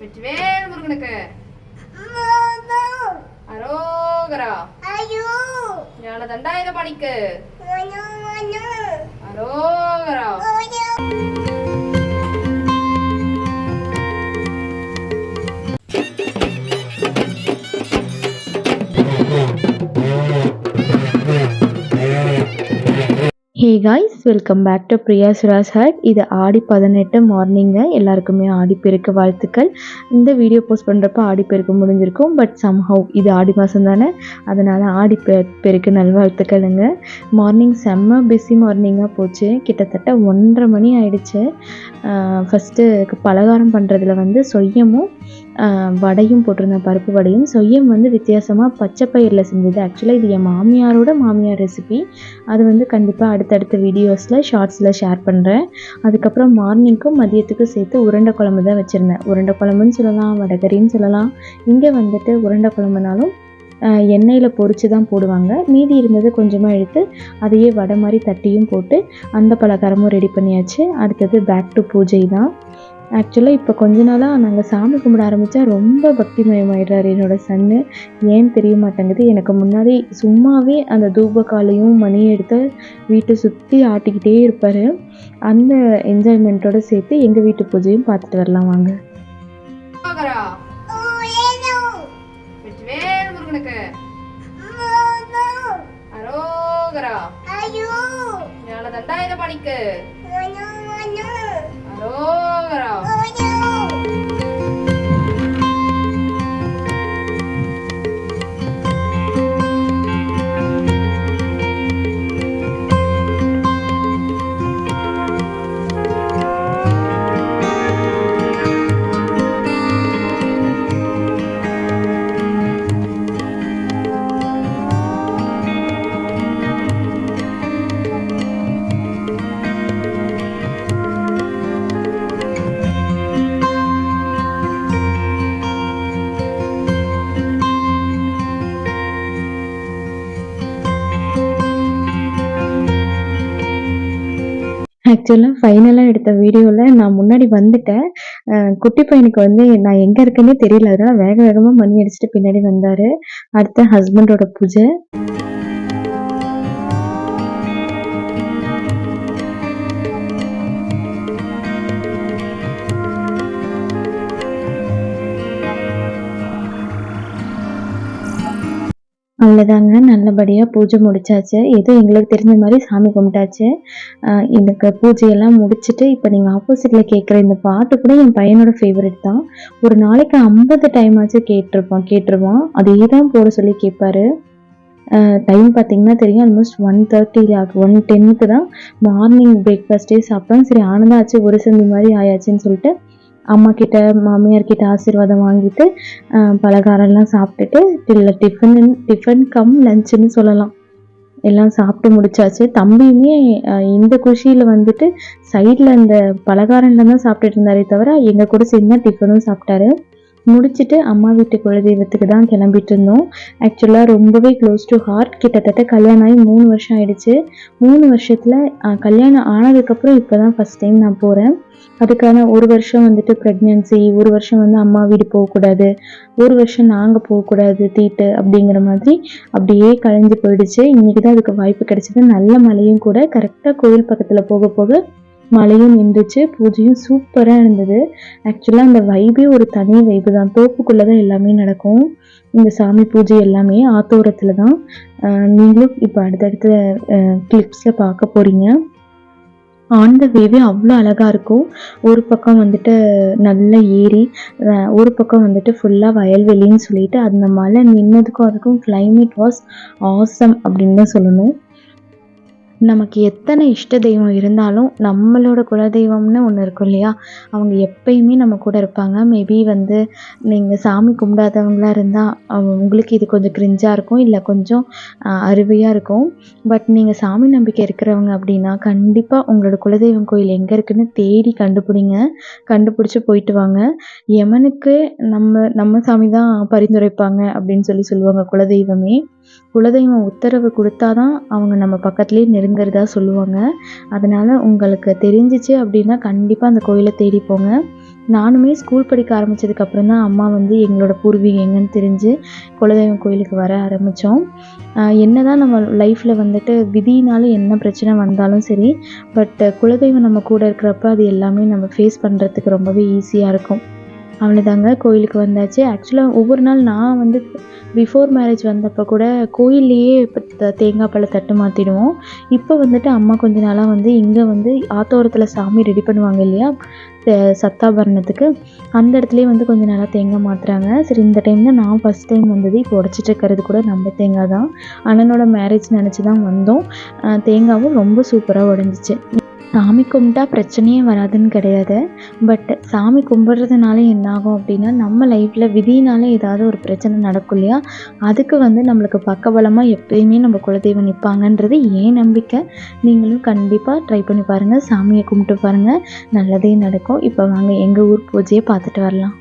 வெற்றிவேல் முருகனுக்கு அரோகரா. ஞான தண்டாயுத பணிக்கு அரோகரா. Hey guys welcome back to Priya Suras hut இது ஆடி பதினெட்டு மார்னிங்க எல்லாருக்குமே ஆடிப்பெருக்கு வாழ்த்துக்கள். இந்த வீடியோ போஸ்ட் பண்ணுறப்ப ஆடிப்பெருக்கு முடிஞ்சிருக்கும். பட் சம்ஹவ் இது ஆடி மாதம் தானே. அதனால் ஆடி பெ பெருக்கு நல்வாழ்த்துக்கள்ங்க. மார்னிங் செம்ம பிஸி மார்னிங்காக போச்சு. கிட்டத்தட்ட ஒன்றரை மணி ஆயிடுச்சு. ஃபஸ்ட்டு பலகாரம் பண்ணுறதுல வந்து சொய்யமும் வடையும் போட்டிருந்தேன். பருப்பு வடையும். சொய்யம் வந்து வித்தியாசமாக பச்சை பயிரில் செஞ்சது. ஆக்சுவலாக இது என் மாமியாரோட மாமியார் ரெசிபி அது வந்து கண்டிப்பாக அடுத்தடுத்த வீடியோ வீடியோஸில் ஷார்ட்ஸில் ஷேர் பண்ணுறேன் அதுக்கப்புறம் மார்னிங்க்கும் மதியத்துக்கும் சேர்த்து உருண்டை குழம்பு தான் வச்சுருந்தேன். உருண்டை குழம்புன்னு சொல்லலாம் வடகரின்னு சொல்லலாம். இங்கே வந்துட்டு உருண்டை குழம்புனாலும் எண்ணெயில் பொறிச்சு தான் போடுவாங்க. மீதி இருந்தது கொஞ்சமாக எடுத்து அதையே வடை மாதிரி தட்டியும் போட்டு அந்த பலகாரமும் ரெடி பண்ணியாச்சு. அடுத்தது பேக் டு பூஜை தான். ஆக்சுவலாக இப்போ கொஞ்ச நாளாக நாங்கள் சாமி கும்பிட ஆரம்பித்தா ரொம்ப பக்திமயமாயிடுறாரு என்னோட சன்னு. ஏன்னு தெரிய மாட்டேங்குது? எனக்கு முன்னாடி சும்மாவே அந்த தூபக்காலையும் மணி எடுத்து வீட்டை சுற்றி ஆட்டிக்கிட்டே இருப்பார். அந்த என்ஜாய்மெண்ட்டோட சேர்த்து எங்கள் வீட்டு பூஜையும் பார்த்துட்டு வரலாம் வாங்க. அரோகரா. அரோகரா ஞான தண்டாயுத பணிக்கு. அரோகரா ஆக்சுவலாக ஃபைனலாக எடுத்த வீடியோவில் நான் முன்னாடி வந்துட்டேன். குட்டி பையனுக்கு வந்து நான் எங்கே இருக்கேனே தெரியல. அதனால் வேக வேகமாக மணி அடிச்சுட்டு பின்னாடி வந்தார். அடுத்த ஹஸ்பண்டோட பூஜை. அவ்வளோதாங்க நல்லபடியாக பூஜை முடிச்சாச்சு. ஏதோ எங்களுக்கு தெரிஞ்ச மாதிரி சாமி கும்பிட்டாச்சு. எனக்கு பூஜையெல்லாம் முடிச்சுட்டு இப்போ நீங்கள் ஆப்போசிட்டில் கேட்குற இந்த பாட்டு கூட என் பையனோட ஃபேவரட் தான். ஒரு நாளைக்கு ஐம்பது டைம் ஆச்சு கேட்டிருப்பான். கேட்டுருவான். அதே தான் போட சொல்லி கேட்பாரு டைம் பார்த்தீங்கன்னா தெரியும். ஆல்மோஸ்ட் ஒன் தேர்ட்டியில் ஆகும் ஒன் டென்னுக்கு தான். மார்னிங் பிரேக்ஃபாஸ்ட்டே சாப்பிட்டோம். சரி ஆனந்தாச்சு ஒரு சந்தி மாதிரி ஆயாச்சுன்னு சொல்லிட்டு அம்மா கிட்ட மாமியார் கிட்ட ஆசீர்வாதம் வாங்கிட்டு ஆஹ் பலகாரம்லாம் சாப்பிட்டுட்டு இல்லை டிஃபன் டிஃபன் கம் லஞ்சுன்னு சொல்லலாம். எல்லாம் சாப்பிட்டு முடிச்சாச்சு. தம்பியுமே இந்த குஷியில் வந்துட்டு சைடில் அந்த பலகாரம்ல தான் சாப்பிட்டுட்டு இருந்தாரே தவிர எங்கள் கூட சேர்ந்து தான் டிஃபனும் சாப்பிட்டாரு. முடிச்சுட்டு அம்மா வீட்டு குலதெய்வத்துக்கு தான் கிளம்பிட்டு இருந்தோம் ஆக்சுவலாக ரொம்பவே க்ளோஸ் டு ஹார்ட் கிட்டத்தட்ட கல்யாணம் ஆகி மூணு வருஷம் ஆயிடுச்சு. மூணு வருஷத்தில் கல்யாணம் ஆனதுக்கப்புறம் இப்போ தான் ஃபஸ்ட் டைம் நான் போகிறேன் அதுக்கான ஒரு வருஷம் வந்துட்டு ப்ரெக்னென்சி ஒரு வருஷம் வந்து அம்மா வீடு போகக்கூடாது ஒரு வருஷம் நாங்கள் போகக்கூடாது தீட்டு அப்படிங்கிற மாதிரி அப்படியே கலைஞ்சு போயிடுச்சு. இன்றைக்கி தான் அதுக்கு வாய்ப்பு கிடைச்சது. நல்ல மழையும் கூட கரெக்டாக கோயில் பக்கத்தில் போக போக மழையும் நின்றுச்சு பூஜையும் சூப்பராக இருந்தது. ஆக்சுவலாக அந்த வைபே ஒரு தனி வைப்பு தான். தோப்புக்குள்ளே தான் எல்லாமே நடக்கும். இந்த சாமி பூஜை எல்லாமே ஆத்தோரத்தில் தான் நீங்களும் இப்போ அடுத்தடுத்த கிளிப்ஸில் பார்க்க போகிறீங்க ஆன் த வேவே அவ்வளோ அழகாக இருக்கும். ஒரு பக்கம் வந்துட்டு நல்ல ஏரி ஒரு பக்கம் வந்துட்டு ஃபுல்லாக வயல்வெளின்னு சொல்லிட்டு அந்த மலை நின்னதுக்கும் அதுக்கும் கிளைமேட் வாஸ் ஆசம் அப்படின்னு தான் சொல்லணும். நமக்கு எத்தனை இஷ்ட தெய்வம் இருந்தாலும் நம்மளோட குலதெய்வம்னு ஒன்று இருக்கும் இல்லையா? அவங்க எப்பயுமே நம்ம கூட இருப்பாங்க. மேபி வந்து நீங்கள் சாமி கும்பிடாதவங்களா இருந்தால் உங்களுக்கு இது கொஞ்சம் கிரிஞ்சாக இருக்கும் இல்லை கொஞ்சம் அருவையாக இருக்கும். பட் நீங்கள் சாமி நம்பிக்கை இருக்கிறவங்க அப்படின்னா கண்டிப்பாக உங்களோட குலதெய்வம் கோயில் எங்கே இருக்குன்னு தேடி கண்டுபிடிங்க. கண்டுபிடிச்சி போயிட்டு வாங்க. யமனுக்கு நம்ம நம்ம சாமி தான் பரிந்துரைப்பாங்க அப்படின்னு சொல்லி சொல்லுவாங்க குலதெய்வமே. குலதெய்வம் உத்தரவு கொடுத்தா தான் அவங்க நம்ம பக்கத்துலேயே நெருங்குறதா சொல்லுவாங்க. அதனால் உங்களுக்கு தெரிஞ்சிச்சு அப்படின்னா கண்டிப்பாக அந்த கோயிலை தேடி போங்க. நானுமே ஸ்கூல் படிக்க ஆரம்பித்ததுக்கப்புறம் தான் அம்மா வந்து எங்களோட பூர்வீகம் எங்கன்னு தெரிஞ்சு குலதெய்வம் கோயிலுக்கு வர ஆரம்பித்தோம் என்ன தான் நம்ம லைஃப்பில் வந்துட்டு விதினாலும் என்ன பிரச்சனை வந்தாலும் சரி பட் குலதெய்வம் நம்ம கூட இருக்கிறப்ப அது எல்லாமே நம்ம ஃபேஸ் பண்ணுறதுக்கு ரொம்பவே ஈஸியாக இருக்கும். அவ்வளோதாங்க கோயிலுக்கு வந்தாச்சு. ஆக்சுவலாக ஒவ்வொரு நாள் நான் வந்து பிஃபோர் மேரேஜ் வந்தப்போ கூட கோயில்லையே இப்போ த- தேங்காய் பழ தட்டு மாற்றிடுவோம் இப்போ வந்துட்டு அம்மா கொஞ்ச நாளாக வந்து இங்கே வந்து ஆத்தோரத்தில் சாமி ரெடி பண்ணுவாங்க இல்லையா? சத்தாபரணத்துக்கு. அந்த இடத்துலையே வந்து கொஞ்ச நாளாக தேங்காய் மாற்றுறாங்க சரி இந்த டைம் தான் நான் ஃபஸ்ட் டைம் வந்தது. இப்போ உடச்சிட்டு இருக்கிறது கூட நம்ம தேங்காய் தான். அண்ணனோட மேரேஜ் நினச்சி தான் வந்தோம் தேங்காவும் ரொம்ப சூப்பராக உடஞ்சிச்சு. சாமி கும்பிட்டா பிரச்சனையே வராதுன்னு கிடையாது. பட் சாமி கும்பிட்றதுனால என்ன ஆகும் அப்படின்னா நம்ம லைஃப்பில் விதினால ஏதாவது ஒரு பிரச்சனை நடக்கும் இல்லையா? அதுக்கு வந்து நம்மளுக்கு பக்கபலமாக எப்பயுமே நம்ம குலதெய்வம் நிற்பாங்கன்றது ஏன் நம்பிக்கை? நீங்களும் கண்டிப்பாக ட்ரை பண்ணி பாருங்கள் சாமியை கும்பிட்டு பாருங்கள் நல்லதே நடக்கும். இப்போ வாங்க எங்கள் ஊர் பூஜையை பார்த்துட்டு வரலாம்.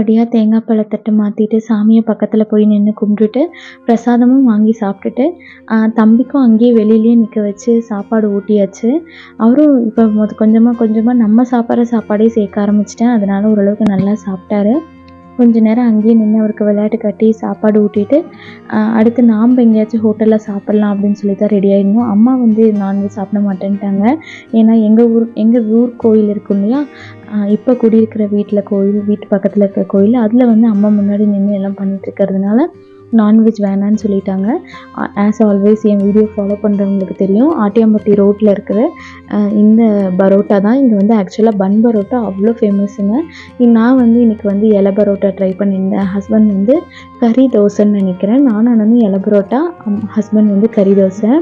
நல்லபடியாக தேங்காய் பழத்தட்டை மாற்றிட்டு சாமியை பக்கத்தில் போய் நின்று கும்பிட்டுட்டு பிரசாதமும் வாங்கி சாப்பிட்டுட்டு தம்பிக்கும் அங்கேயே வெளியிலேயே நிற்க வச்சு சாப்பாடு ஊட்டியாச்சு. அவரும் இப்போ கொஞ்சமாக கொஞ்சமாக நம்ம சாப்பிட்ற சாப்பாடே சேர்க்க ஆரம்பிச்சிட்டேன் அதனால ஓரளவுக்கு நல்லா சாப்பிட்டாரு. கொஞ்ச நேரம் அங்கேயே நின்று அவருக்கு விளையாட்டு காட்டி சாப்பாடு ஊட்டிட்டு அடுத்து நாம் எங்கேயாச்சும் ஹோட்டலில் சாப்பிட்லாம் அப்படின்னு சொல்லி தான் ரெடி ஆகிருந்தோம் அம்மா வந்து நான்வெஜ் சாப்பிட மாட்டேன்ட்டாங்க. ஏன்னா எங்கள் ஊர் எங்கள் ஊர் கோயில் இருக்கும் இல்லையா? இப்போ குடியிருக்கிற வீட்டில் கோயில் வீட்டு பக்கத்தில் இருக்கிற கோயில் அதில் வந்து அம்மா முன்னாடி நின்று எல்லாம் பண்ணிட்டு இருக்கிறதுனால நான்வெஜ் வேணான்னு சொல்லிட்டாங்க. ஆஸ் ஆல்வேஸ் என் வீடியோ ஃபாலோ பண்ணுறவங்களுக்கு தெரியும். ஆட்டியாம்பட்டி ரோட்டில் இருக்கிற இந்த பரோட்டா தான். இங்கே வந்து ஆக்சுவலாக பன் பரோட்டா அவ்வளோ ஃபேமஸுங்க நான் வந்து இன்னைக்கு வந்து இலை பரோட்டா ட்ரை பண்ணியிருந்தேன். ஹஸ்பண்ட் வந்து கறி தோசைன்னு நினைக்கிறேன். நானும் வந்து இலை பரோட்டா ஹஸ்பண்ட் வந்து கறி தோசை.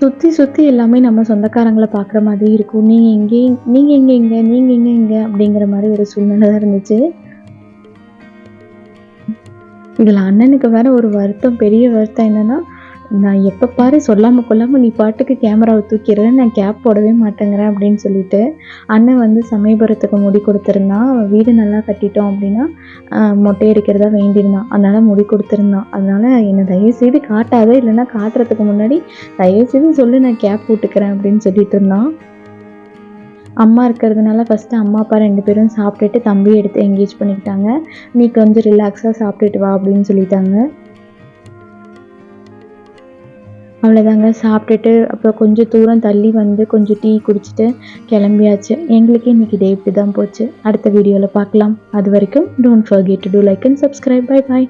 சுற்றி சுற்றி எல்லாமே நம்ம சொந்தக்காரங்களை பார்க்குற மாதிரி இருக்கும். நீங்கள் எங்கே நீங்கள் எங்கே இங்கே நீங்கள் எங்கே இங்கே அப்படிங்கிற மாதிரி ஒரு சூழ்நிலை தான் இருந்துச்சு. இதில் அண்ணனுக்கு வேறு ஒரு வருத்தம் பெரிய வருத்தம் என்னன்னா நான் எப்போ பாரு சொல்லாமல் கொள்ளாமல் நீ பாட்டுக்கு கேமராவை தூக்கிடுறேன் நான் கேப் போடவே மாட்டேங்கிறேன் அப்படின்னு சொல்லிட்டு அண்ணன் வந்து சமயபுரத்துக்கு முடி கொடுத்துருந்தான் அவன் வீடு நல்லா கட்டிட்டோம் அப்படின்னா மொட்டை அடிக்கிறதா வேண்டியிருந்தான். அதனால் முடி கொடுத்துருந்தான். அதனால் என்னை தயவுசெய்து காட்டாத இல்லைன்னா காட்டுறதுக்கு முன்னாடி தயவுசெய்து சொல்லு நான் கேப் போட்டுக்கிறேன் அப்படின்னு சொல்லிட்டு இருந்தான். அம்மா இருக்கிறதுனால ஃபஸ்ட்டு அம்மா அப்பா ரெண்டு பேரும் சாப்பிட்டுட்டு தம்பி எடுத்து என்கேஜ் பண்ணிக்கிட்டாங்க. நீ கொஞ்சம் ரிலாக்ஸாக சாப்பிட்டுட்டு வா அப்படின்னு சொல்லிட்டாங்க. அவ்வளோதாங்க சாப்பிட்டுட்டு அப்புறம் கொஞ்சம் தூரம் தள்ளி வந்து கொஞ்சம் டீ குடிச்சிட்டு கிளம்பியாச்சு. எங்களுக்கு இன்றைக்கி டே இப்படி தான் போச்சு. அடுத்த வீடியோவில் பார்க்கலாம். அது வரைக்கும் don't forget to do like and subscribe bye bye